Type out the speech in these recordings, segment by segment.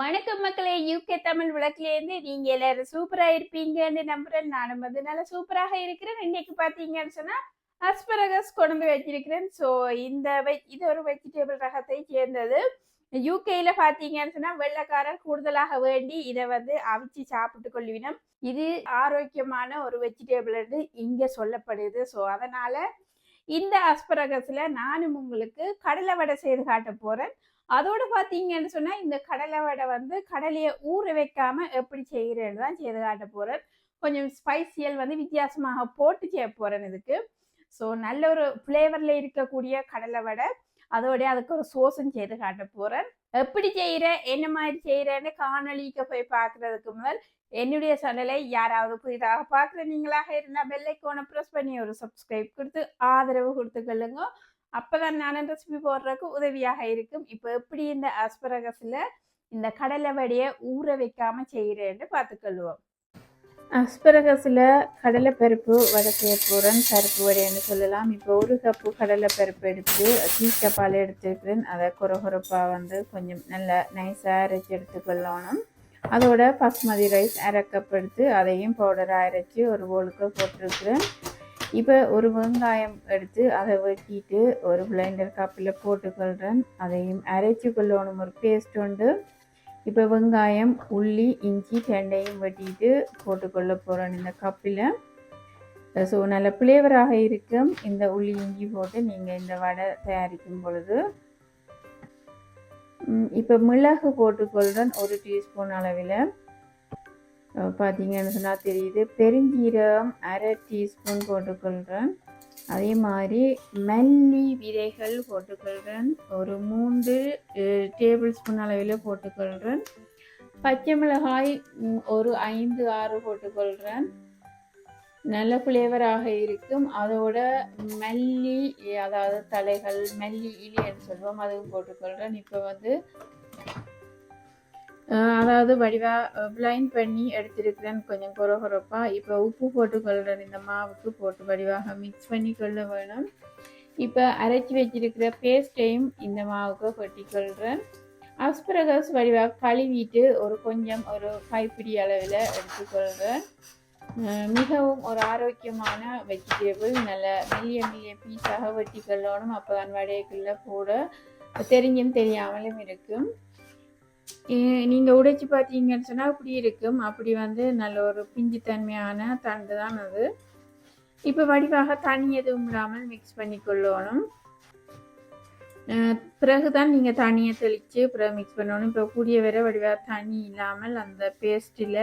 வணக்கம் மக்களே யூகே தமிழ் விளக்குலேருந்து நீங்க எல்லாரும் சூப்பரா இருப்பீங்கன்னு நம்புறேன். நானும் வந்து நல்லா சூப்பராக இருக்கிறேன். இன்னைக்கு பாத்தீங்கன்னு சொன்னா அஸ்பரகஸ் கொண்டு வச்சிருக்கிறேன். ஸோ இந்த இது ஒரு வெஜிடபிள் ரகத்தை சேர்ந்தது. யூகேல பாத்தீங்கன்னு சொன்னா வெள்ளக்காரர் கூடுதலாக வேண்டி இதை வந்து அவிச்சு சாப்பிட்டு கொள்வினம் இது ஆரோக்கியமான ஒரு வெஜிடபிள் என்று இங்க சொல்லப்படுது. ஸோ அதனால இந்த அஸ்பரகஸ்ல நானும் உங்களுக்கு கடலை வடை செய்து காட்ட போறேன். அதோட பார்த்தீங்கன்னு சொன்னால் இந்த கடலை வடை வந்து கடலையை ஊற வைக்காம எப்படி செய்கிறேன்னு தான் செய்து காட்ட போகிறேன் கொஞ்சம் ஸ்பைசியல் வந்து வித்தியாசமாக போட்டு செய்ய போகிறேன் இதுக்கு. ஸோ நல்ல ஒரு ஃப்ளேவரில் இருக்கக்கூடிய கடலை வடை. அதோடய அதுக்கு ஒரு சோஸும் செய்து காட்ட போகிறேன் எப்படி செய்கிற என்ன மாதிரி செய்கிறேன்னு காணொலிக்கு போய் பார்க்குறதுக்கு முதல் என்னுடைய சேனலை யாராவது புதிதாக பார்க்குற நீங்களாக இருந்தால் பெல்லைக்கோனை ப்ரெஸ் பண்ணி ஒரு சப்ஸ்கிரைப் கொடுத்து ஆதரவு கொடுத்துக்கொள்ளுங்க அப்போதான் நான் ரெசிபி போடுறதுக்கு உதவியாக இருக்கும். இப்போ எப்படி இந்த ஆஸ்பரகஸில் இந்த கடலை வடியை ஊற வைக்காம செய்கிறேன்னு பார்த்துக்கொள்வோம். அஸ்பரகஸில் கடலை பருப்பு வடை செய்ய போகிறேன் பருப்பு வடைன்னு சொல்லலாம். இப்போ ஒரு கப்பு கடலை பருப்பு எடுத்து தீக்க பால் எடுத்துக்கிறேன். அதை குறகுறப்பாக வந்து கொஞ்சம் நல்லா நைஸாக அரைச்சி எடுத்துக்கொள்ளணும். அதோட பாஸ்மதி ரைஸ் அரை கப் எடுத்து அதையும் பவுடராக அரைச்சி ஒரு போலுக்கு போட்டிருக்கிறேன். இப்போ ஒரு வெங்காயம் எடுத்து அதை வெட்டிட்டு ஒரு பிளைண்டர் கப்பில் போட்டுக்கொள்கிறேன் அதையும் அரைச்சி கொள்ளணும். ஒரு பேஸ்ட் உண்டு. இப்போ வெங்காயம் உள்ளி இஞ்சி ரெண்டையும் வெட்டிட்டு போட்டுக்கொள்ள போகிறேன் இந்த கப்பில் ஸோ நல்ல ஃப்ளேவராக இருக்கும். இந்த உள்ளி இஞ்சி போட்டு நீங்கள் இந்த வடை தயாரிக்கும் பொழுது. இப்போ மிளகு போட்டுக்கொள்கிறேன் ஒரு டீஸ்பூன் அளவில். பார்த்தீங்கன்னு சொன்னால் தெரியுது. பெருஞ்சீரகம் அரை டீஸ்பூன் போட்டுக்கொள்கிறேன். அதே மாதிரி மல்லி விதைகள் போட்டுக்கொள்கிறேன். ஒரு மூன்று டேபிள் ஸ்பூன் அளவில் போட்டுக்கொள்கிறேன். பச்சை மிளகாய் ஒரு ஐந்து ஆறு போட்டுக்கொள்கிறேன். நல்ல ஃப்ளேவராக இருக்கும். அதோட மல்லி அதாவது தலைகள் மல்லி இலின்னு சொல்லுவோம் அதுவும் போட்டுக்கொள்கிறேன். இப்போ வந்து அதாவது வடிவாக பிளைண்ட் பண்ணி எடுத்திருக்கிறேன் கொஞ்சம் குறகுறப்பாக இப்போ உப்பு போட்டுக்கொள்கிறேன் இந்த மாவுக்கு போட்டு வடிவாக மிக்ஸ் பண்ணி கொள்ள வேணும். இப்போ அரைச்சி வச்சிருக்கிற பேஸ்ட்டையும் இந்த மாவுக்கு கொட்டிக்கொள்கிறேன் அஸ்பரகஸ் வடிவாக கழுவிட்டு ஒரு கொஞ்சம் ஒரு கைப்பிடி அளவில் எடுத்துக்கொள்கிறேன் மிகவும் ஒரு ஆரோக்கியமான வெஜிடபிள் நல்ல மெல்லிய மெல்லிய பீஸாக வெட்டி கொள்ளணும். அப்போ தான் வடைக்குள்ளே போட தெரிஞ்சும் தெரியாமலும் இருக்கும். நீங்கள் உடைச்சி பார்த்தீங்கன்னு சொன்னால் அப்படி இருக்கும். அப்படி வந்து நல்ல ஒரு பிஞ்சு தன்மையான தண்டு தான் அது. இப்போ வடிவாக தண்ணி எதுவும் இல்லாமல் மிக்ஸ் பண்ணி கொள்ளணும். பிறகு தான் நீங்கள் தண்ணியை தெளித்து பிறகு மிக்ஸ் பண்ணணும். இப்போ கூடிய வரை வடிவாக தண்ணி இல்லாமல் அந்த பேஸ்ட்டில்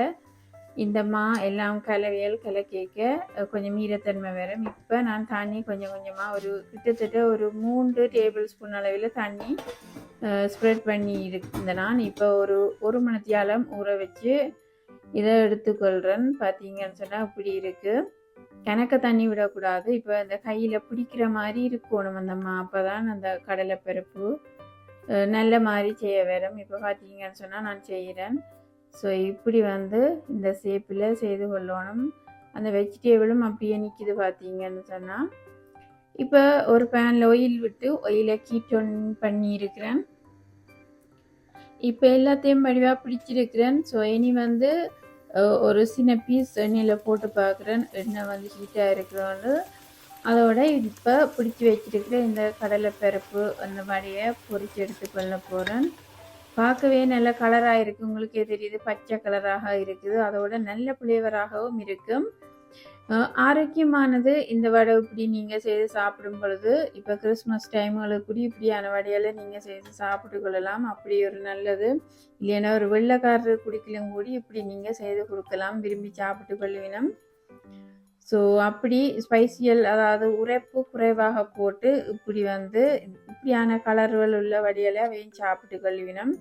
இந்த மா எல்லாம் கலவையல் கேட்க கொஞ்சம் ஈரத்தன்மை வரும் இப்போ நான் தண்ணி கொஞ்சம் கொஞ்சமாக ஒரு கிட்டத்தட்ட ஒரு மூன்று டேபிள் ஸ்பூன் அளவில் தண்ணி ஸ்ப்ரெட் பண்ணி இருந்த நான் இப்போ ஒரு ஒரு மணத்தியாலம் ஊற வச்சு இதை எடுத்துக்கொள்கிறேன் பார்த்தீங்கன்னு சொன்னால் இப்படி இருக்குது கணக்க தண்ணி விடக்கூடாது. இப்போ அந்த கையில் பிடிக்கிற மாதிரி இருக்கணும் அந்த மா அப்போ தான் அந்த கடலைப்பருப்பு நல்ல மாதிரி செய்ய வரும் இப்போ பார்த்தீங்கன்னு சொன்னால் நான் செய்கிறேன் ஸோ இப்படி வந்து இந்த ஷேப்பில் செய்து கொள்ளணும். அந்த வெஜிடேபிளும் அப்படியே நிற்கிது பார்த்தீங்கன்னு சொன்னால் இப்போ ஒரு பேனில் ஒயில் விட்டு ஒயிலை கீட்டோன் ஒன் பண்ணியிருக்கிறேன். இப்போ எல்லாத்தையும் வடிவாக பிடிச்சிருக்கிறேன். ஸோ இனி வந்து ஒரு சின்ன பீஸ் எண்ணெயில் போட்டு பார்க்குறேன். எண்ணெய் வந்து ஹீட்டாக இருக்கிறோன்னு அதோட இப்போ பிடிச்சி வச்சிருக்கிற இந்த கடலை பருப்பு அந்த மாதிரியை பொறிச்சு எடுத்துக்கொள்ள போகிறேன் பார்க்கவே நல்ல கலராக இருக்குது உங்களுக்கே தெரியுது பச்சை கலராக இருக்குது. அதோட நல்ல ஃப்ளேவராகவும் இருக்கும். ஆரோக்கியமானது இந்த வடை இப்படி நீங்கள் செய்து சாப்பிடும் பொழுது இப்போ கிறிஸ்மஸ் டைமுகளுக்கு கூட இப்படியான வடையால் நீங்கள் செய்து சாப்பிட்டு கொள்ளலாம். அப்படி ஒரு நல்லது. இல்லைன்னா ஒரு வெள்ளைக்காரர் குடிக்கலும் கூடி இப்படி நீங்கள் செய்து கொடுக்கலாம். விரும்பி சாப்பிட்டு கொள்வினம் ஸோ அப்படி ஸ்பைசியல் அதாவது உரைப்பு குறைவாக போட்டு இப்படி வந்து இப்படியான கலர்கள் உள்ள வடிகளை அவையும் சாப்பிட்டு கொள்வினம்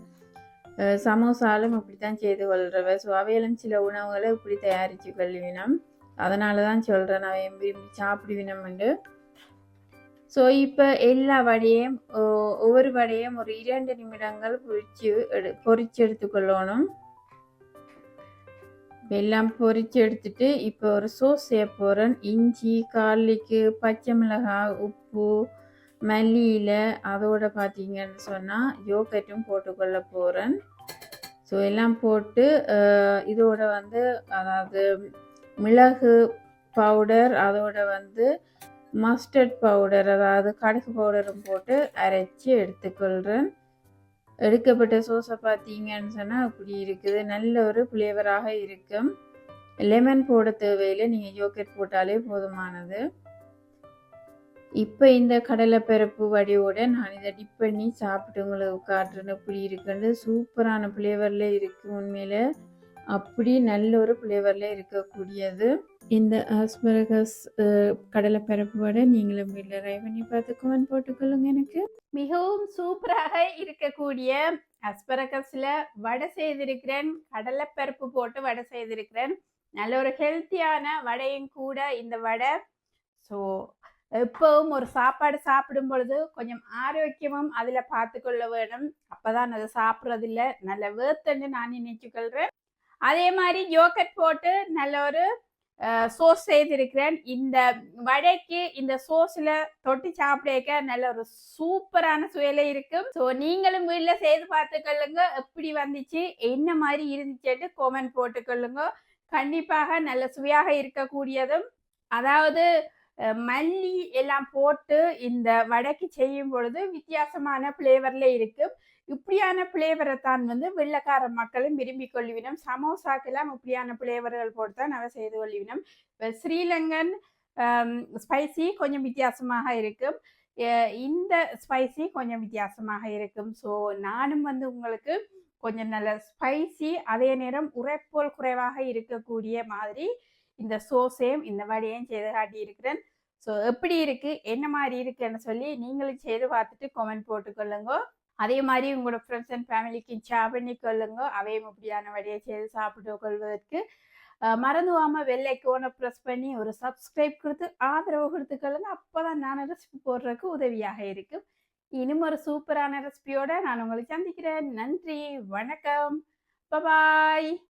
சமோசாலும் இப்படி தான் செய்து கொள்றவ ஸோ அவையிலும் சில உணவுகளை இப்படி தயாரித்து கொள்வினம் அதனால தான் சொல்கிறேன் நான் விரும்பி சாப்பிடுவினம்ண்டு. ஸோ இப்போ எல்லா வடையும் ஒவ்வொரு வடையும் ஒரு இரண்டு நிமிடங்கள் பொறிச்சு எடு பொறிச்சு எடுத்துக்கொள்ளணும். எல்லாம் பொறிச்சு எடுத்துட்டு இப்போ ஒரு சோஸ் செய்ய போகிறேன் இஞ்சி கார்லிக்கு பச்சை மிளகாய் உப்பு மல்லியில் அதோட பார்த்தீங்கன்னு சொன்னால் யோகட்டும் போட்டுக்கொள்ள போகிறேன் ஸோ எல்லாம் போட்டு இதோட வந்து அதாவது மிளகு பவுடர் அதோட வந்து மஸ்டர்ட் பவுடர் அதாவது கடுகு பவுடரும் போட்டு அரைச்சி எடுத்துக்கொள்கிறேன் எடுக்கப்பட்ட சோஸை பார்த்தீங்கன்னு சொன்னால் அப்படி இருக்குது. நல்ல ஒரு ஃப்ளேவராக இருக்கும். லெமன் போட தேவையில்லை. நீங்கள் யோகட் போட்டாலே போதுமானது. இப்போ இந்த கடலைப்பருப்பு வடியோட நான் இதை டிப் பண்ணி சாப்பிட்டு உங்களுக்கு காட்டுறேன். இப்படி இருக்குன்னு. சூப்பரான ஃப்ளேவரில் இருக்குது உண்மையில். அப்படி நல்ல ஒரு ஃப்ளேவரில் இருக்கக்கூடியது. இந்த ஆஸ்பரகஸ் கடலைப்பருப்பு வடை நீங்களும் வீட்டில் ட்ரை பண்ணி பார்த்து கமெண்ட் போட்டுக்கொள்ளுங்க எனக்கு. மிகவும் சூப்பராக இருக்கக்கூடிய அஸ்பரகஸில் வடை செய்திருக்கிறேன். கடலைப்பருப்பு போட்டு வடை செய்திருக்கிறேன். நல்ல ஒரு ஹெல்த்தியான வடையும் கூட இந்த வடை. ஸோ எப்பவும் ஒரு சாப்பாடு சாப்பிடும் பொழுது கொஞ்சம் ஆரோக்கியமும் அதில் பார்த்துக்கொள்ள வேணும். அப்போதான் அதை சாப்பிட்றதில்ல. நல்ல வேர்த்தன்னு நான் நினைச்சுக்கொள்கிறேன் அதே மாதிரி யோகட் போட்டு நல்ல ஒரு சோஸ் செய்திருக்கிறேன். இந்த வடைக்கு இந்த சோஸ்ல தொட்டி சாப்பிடக்க நல்ல ஒரு சூப்பரான சுவையில இருக்கும். ஸோ நீங்களும் வீட்டில் செய்து பார்த்துக்கொள்ளுங்க. எப்படி வந்துச்சு? என்ன மாதிரி இருந்துச்சுட்டு கோமெண்ட் போட்டுக்கொள்ளுங்க. கண்டிப்பாக நல்ல சுவையாக இருக்கக்கூடியதும் அதாவது மல்லி எல்லாம் போட்டு இந்த வடைக்கு செய்யும் பொழுது வித்தியாசமான ஃப்ளேவர்ல இருக்கும். இப்படியான பிளேவரை தான் வந்து வெள்ளக்கார மக்களும் விரும்பி கொள்ளுவினம் சமோசாக்கெல்லாம் இப்படியான பிளேவர்கள் போட்டு தான் நாங்கள் செய்து கொள்ளுவினம் இப்போ ஸ்ரீலங்கன் ஸ்பைசி கொஞ்சம் வித்தியாசமாக இருக்கும். இந்த ஸ்பைசி கொஞ்சம் வித்தியாசமாக இருக்கும். ஸோ நானும் வந்து உங்களுக்கு கொஞ்சம் நல்ல ஸ்பைசி அதே நேரம் உரைப்போல் குறைவாக இருக்கக்கூடிய மாதிரி இந்த சோஸையும் இந்த வழியையும் செய்து காட்டியிருக்கிறேன். ஸோ எப்படி இருக்குது என்ன மாதிரி இருக்குன்னு சொல்லி நீங்களும் செய்து பார்த்துட்டு கமெண்ட் போட்டுக்கொள்ளுங்க அதே மாதிரி உங்களோட ஃப்ரெண்ட்ஸ் அண்ட் ஃபேமிலிக்கு ஷேர் பண்ணி கொள்ளுங்க. அவையும் இப்படியான வழியை செய்து சாப்பிட்டு கொள்வதற்கு அஹ், மறந்துவாம வெள்ளை ஐக்கோனை ப்ரெஸ் பண்ணி ஒரு சப்ஸ்கிரைப் கொடுத்து ஆதரவு கொடுத்துக்கொள்ளுங்க அப்பதான் நான் ரெசிபி போடுறதுக்கு உதவியாக இருக்கும். இன்னும் ஒரு சூப்பரான ரெசிபியோட நான் உங்களை சந்திக்கிறேன். நன்றி வணக்கம். பபாய்